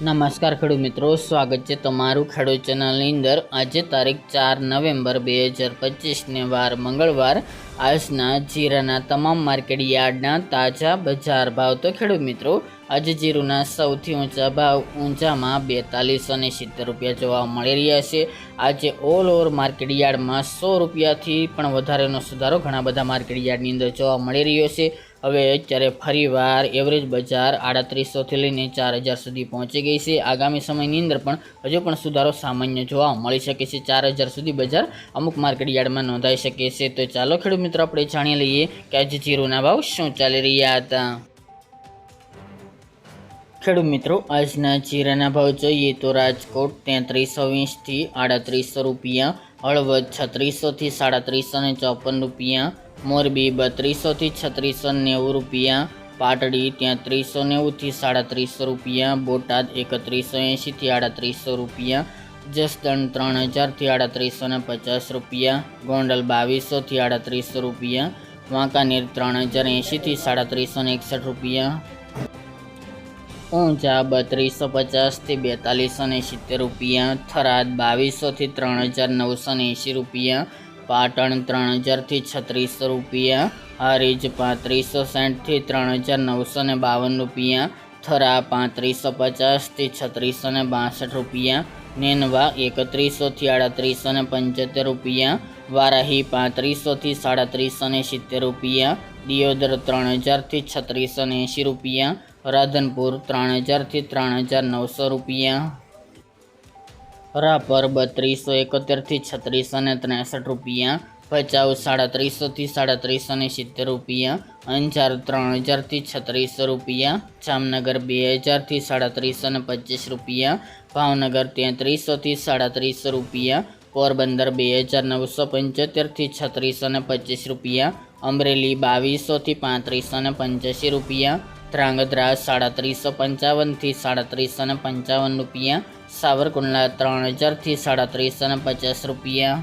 નમસ્કાર ખેડૂત મિત્રો, સ્વાગત છે તમારું ખેડૂત ચેનલની અંદર. આજે તારીખ ચાર નવેમ્બર બે હજાર પચીસને વાર મંગળવાર. આજના જીરાના તમામ માર્કેટ યાર્ડના તાજા બજાર ભાવ. તો ખેડૂત મિત્રો, આજે જીરુના સૌથી ઊંચા ભાવ ઊંચામાં બેતાલીસ અને સિત્તેર રૂપિયા જોવા મળી રહ્યા છે. આજે ઓલ ઓવર માર્કેટ યાર્ડમાં સો રૂપિયાથી પણ વધારેનો સુધારો ઘણા બધા માર્કેટ યાર્ડની અંદર જોવા મળી રહ્યો છે. હવે અત્યારે ફરીવાર એવરેજ બજાર આડત્રીસોથી લઈને ચાર હજાર સુધી પહોંચી ગઈ છે. આગામી સમયની અંદર પણ હજુ પણ સુધારો સામાન્ય જોવા મળી શકે છે. ચાર હજાર સુધી બજાર અમુક માર્કેટ યાર્ડમાં નોંધાઈ શકે છે. તો ચાલો ખેડૂત મિત્રો, આપણે જાણી લઈએ કે આજે જીરુના ભાવ શું ચાલી રહ્યા હતા. ખેડૂત મિત્રો, આજના જીરાના ભાવ જોઈએ તો રાજકોટ તેત્રીસો વીસથી આડત્રીસો રૂપિયા, હળવદ છત્રીસોથી સાડત્રીસો ને ચોપન રૂપિયા મોરબી બત્રીસોથી છત્રીસો નેવું રૂપિયા, પાટડી તેત્રીસો નેવુંથી સાડત્રીસો રૂપિયા, બોટાદ એકત્રીસો એંશીથી આડત્રીસો રૂપિયા, જસદણ ત્રણ હજારથી આડત્રીસો ને પચાસ રૂપિયા, ગોંડલ બાવીસોથી આડત્રીસો રૂપિયા, વાંકાનેર ત્રણ હજાર એંશીથી સાડત્રીસો ને એકસઠ રૂપિયા. ઊંઝા બત્રીસો પચાસથી બેતાલીસો ને સિત્તેર રૂપિયા, થરાદ બાવીસોથી ત્રણ હજાર નવસો ને એંશી રૂપિયા પાટણ ત્રણ હજારથી છત્રીસો રૂપિયા, હારીજ પાંત્રીસો સાઠથી ત્રણ હજાર નવસો ને બાવન રૂપિયા, થરા પાંત્રીસો પચાસથી છત્રીસો ને બાસઠ રૂપિયા, નેનવા એકત્રીસોથી આડત્રીસો ને પંચોતેર રૂપિયા, વારાહી પાંત્રીસોથી સાડત્રીસો ને સિત્તેર રૂપિયા, દિયોદર ત્રણ હજારથી છત્રીસો ને એંશી રૂપિયા, રાધનપુર ત્રણ હજારથી ત્રણ હજાર નવસો રૂપિયા. રાપર બત્રીસો એકોતેરથી છત્રીસો ને ત્રેસઠ રૂપિયા. ભચાઉ સાડત્રીસોથી સાડત્રીસો ને સિત્તેર રૂપિયા. અંજાર, ત્રણ હજારથી છત્રીસો રૂપિયા. જામનગર, બે હજારથી સાડત્રીસો ને પચીસ રૂપિયા. ભાવનગર, તેત્રીસોથી સાડત્રીસો રૂપિયા. પોરબંદર, બે હજાર નવસો પંચોતેરથી છત્રીસો ને પચીસ રૂપિયા. અમરેલી, બાવીસોથી પાંત્રીસો ને પંચ્યાસી રૂપિયા. ધ્રાંગધ્રા, સાડત્રીસો પંચાવનથી સાડત્રીસો ને પંચાવન રૂપિયા. સાવરકુંડલા ત્રણ હજારથી સાડત્રીસો ને પચાસ રૂપિયા.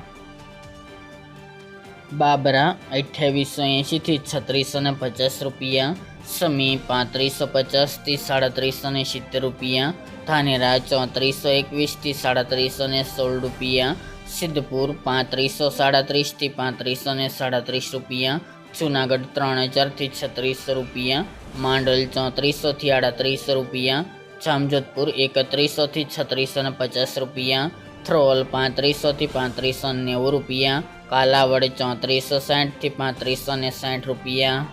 બાબરા અઠ્યાવીસો એંશીથી છત્રીસો ને પચાસ રૂપિયા. સમી પાંત્રીસો પચાસથી સાડત્રીસો ને સિત્તેર રૂપિયા. ધાનેરા ચોત્રીસો એકવીસથી સાડત્રીસો ને સોળ રૂપિયા. સિદ્ધપુર પાંત્રીસો સાડત્રીસથી પાંત્રીસો ને સાડત્રીસ રૂપિયા. જુનાગઢ ત્રણ હજારથી છત્રીસો રૂપિયા. માંડલ ચોત્રીસોથી આડત્રીસો રૂપિયા. જામજોધપુર એકત્રીસોથી છત્રીસો ને પચાસ રૂપિયા, થ્રોલ પાંત્રીસોથી પાંત્રીસો નેવું રૂપિયા, કાલાવડ ચોત્રીસો સાઠથી પાંત્રીસો ને સાઠ રૂપિયા,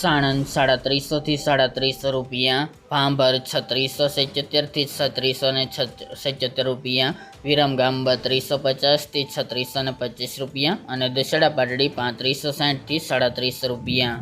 સાણંદ સાડત્રીસોથી સાડત્રીસો રૂપિયા, ભાંભર છત્રીસો સિત્યોતેરથી છત્રીસો ને સિત્યોતેર રૂપિયા, વિરમગામ બત્રીસો પચાસથી છત્રીસો ને પચીસ રૂપિયા અને દશેડા પાટડી પાંત્રીસો સાઠથી સાડત્રીસો રૂપિયા.